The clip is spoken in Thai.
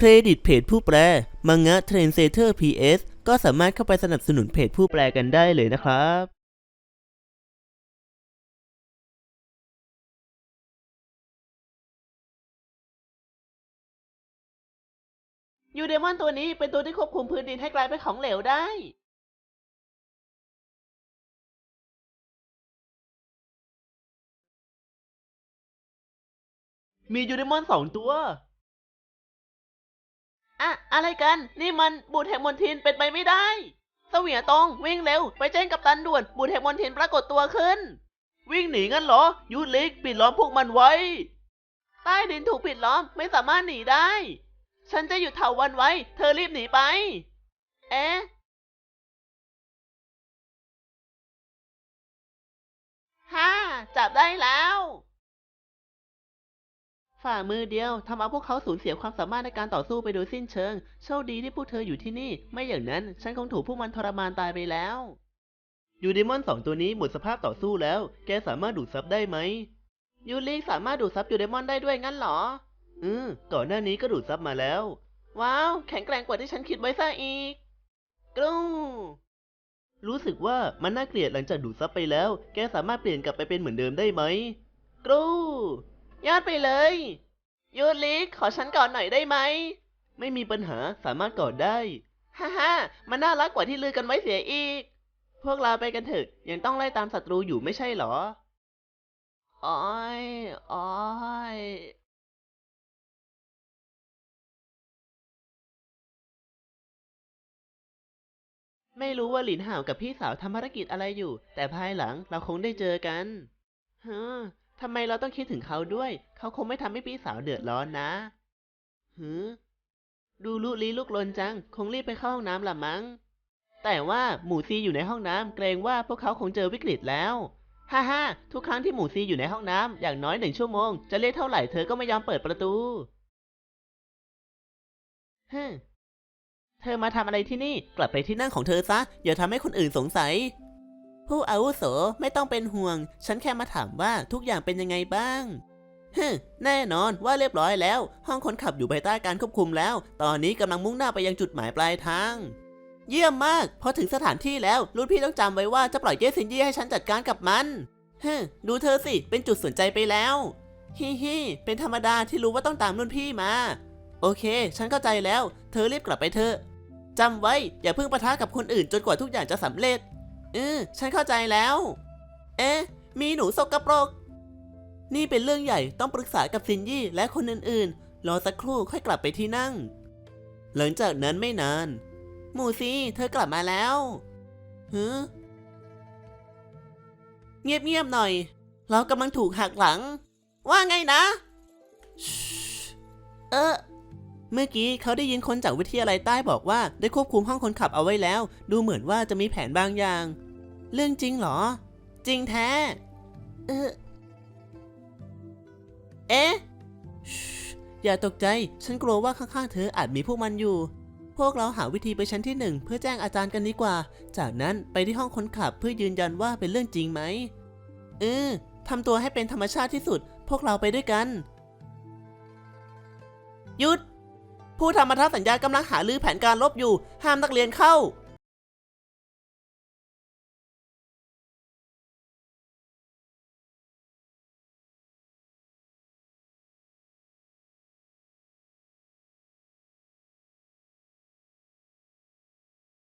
เครดิตเพจผู้แปล มังงะเทรนเซเตอร์ PS ก็สามารถเข้าไปสนับสนุนเพจผู้แปลกันได้เลยนะครับยูเดมอนตัวนี้เป็นตัวที่ควบคุมพื้นดินให้กลายเป็นของเหลวได้ มียูเดมอนสองตัว อะอะไรกัน นี่มันบูดแห่งมนทินเป็นไปไม่ได้เสวียตรงวิ่งเร็ว ไปแจ้งกับตันด่วน บูดแห่งมนทินปรากฏตัวขึ้น วิ่งหนีงั้นเหรอ ยูลิกปิดล้อมพวกมันไว้ ใต้ดินถูกปิดล้อมไม่สามารถหนีได้ ฉันจะหยุดเถาวันไว้ เธอรีบหนีไป เอ๊ะฮ่าจับได้แล้ว ฝ่ามือเดียวทำเอาพวกเขาสูญเสียความสามารถในการต่อสู้ไปโดยสิ้นเชิง โชคดีที่พวกเธออยู่ที่นี่ ไม่อย่างนั้นฉันคงถูกพวกมันทรมานตายไปแล้ว ยูดิมอนสองตัวนี้หมดสภาพต่อสู้แล้ว แกสามารถดูดซับได้ไหม ยูริสามารถดูดซับยูเดมอนได้ด้วยงั้นเหรอ อืม ก่อนหน้านี้ก็ดูดซับมาแล้ว ว้าว แข็งแกร่งกว่าที่ฉันคิดไว้ซะอีก กรูรู้สึกว่ามันน่าเกลียดหลังจากดูดซับไปแล้ว แกสามารถเปลี่ยนกลับไปเป็นเหมือนเดิมได้ไหม กรู ยอดไปเลยยูริขอฉันกอนหน่อยได้ไหม ไม่มีปัญหาสามารถกอดได้ ฮ่าฮ่ามันน่ารักกว่าที่ลือกันไว้เสียอีก พวกเราไปกันเถอะ ยังต้องไล่ตามศัตรูอยู่ไม่ใช่เหรอ อ้อยอ้อยไม่รู้ว่าหลินห่าวกับพี่สาวทำภารกิจอะไรอยู่ แต่ภายหลังเราคงได้เจอกันฮะ ทำไมเราต้องคิดถึงเขาด้วย เขาคงไม่ทำให้พี่สาวเดือดร้อนนะฮึดูลุลีลุกลนจัง คงรีบไปเข้าห้องน้ำละมั้ง แต่ว่าหมูซีอยู่ในห้องน้ำเกรงว่าพวกเขาคงเจอวิกฤตแล้ว ฮ่าฮ่าทุกครั้งที่หมูซีอยู่ในห้องน้ำอย่างน้อยหนึ่งชั่วโมง จะเรียกเท่าไหร่เธอก็ไม่ยอมเปิดประตูฮึเธอมาทำอะไรที่นี่ กลับไปที่นั่งของเธอซะ อย่าทำให้คนอื่นสงสัย ผู้อาวุโสไม่ต้องเป็นห่วง ฉันแค่มาถามว่าทุกอย่างเป็นยังไงบ้างฮึแน่นอนว่าเรียบร้อยแล้ว ห้องคนขับอยู่ภายใต้การควบคุมแล้ว ตอนนี้กำลังมุ่งหน้าไปยังจุดหมายปลายทาง เยี่ยมมาก พอถึงสถานที่แล้วรุ่นพี่ต้องจำไว้ว่าจะปล่อยเยสินยี่ให้ฉันจัดการกับมันฮึดูเธอสิ เป็นจุดสนใจไปแล้วฮิฮิเป็นธรรมดาที่รู้ว่าต้องตามรุ่นพี่มา โอเค ฉันเข้าใจแล้ว เธอรีบกลับไปเถอะจำไว้อย่าเพิ่งปะทะกับคนอื่นจนกว่าทุกอย่างจะสำเร็จ เออฉันเข้าใจแล้ว เอ๊ะ มีหนูสกปรก นี่เป็นเรื่องใหญ่ต้องปรึกษากับซินยี่และคนอื่นๆ รอสักครู่ค่อยกลับไปที่นั่ง หลังจากนั้นไม่นาน หมูซีเธอกลับมาแล้วฮึเงียบๆหน่อย เรากำลังถูกหักหลัง ว่าไงนะ เออ เมื่อกี้เขาได้ยินคนจากวิทยาลัยใต้บอกว่า ได้ควบคุมห้องคนขับเอาไว้แล้ว ดูเหมือนว่าจะมีแผนบางอย่าง เรื่องจริงเหรอ จริงแท้ เออเอ๊ะอย่าตกใจ ฉันกลัวว่าข้างๆเธออาจมีพวกมันอยู่ พวกเราหาวิธีไปชั้นที่หนึ่งเพื่อแจ้งอาจารย์กันดีกว่า จากนั้นไปที่ห้องคนขับเพื่อยืนยันว่าเป็นเรื่องจริงไหม เออทำตัวให้เป็นธรรมชาติที่สุด พวกเราไปด้วยกัน หยุด ผู้ทำพันธสัญญากำลังหาลือแผนการลบอยู่ ห้ามนักเรียนเข้า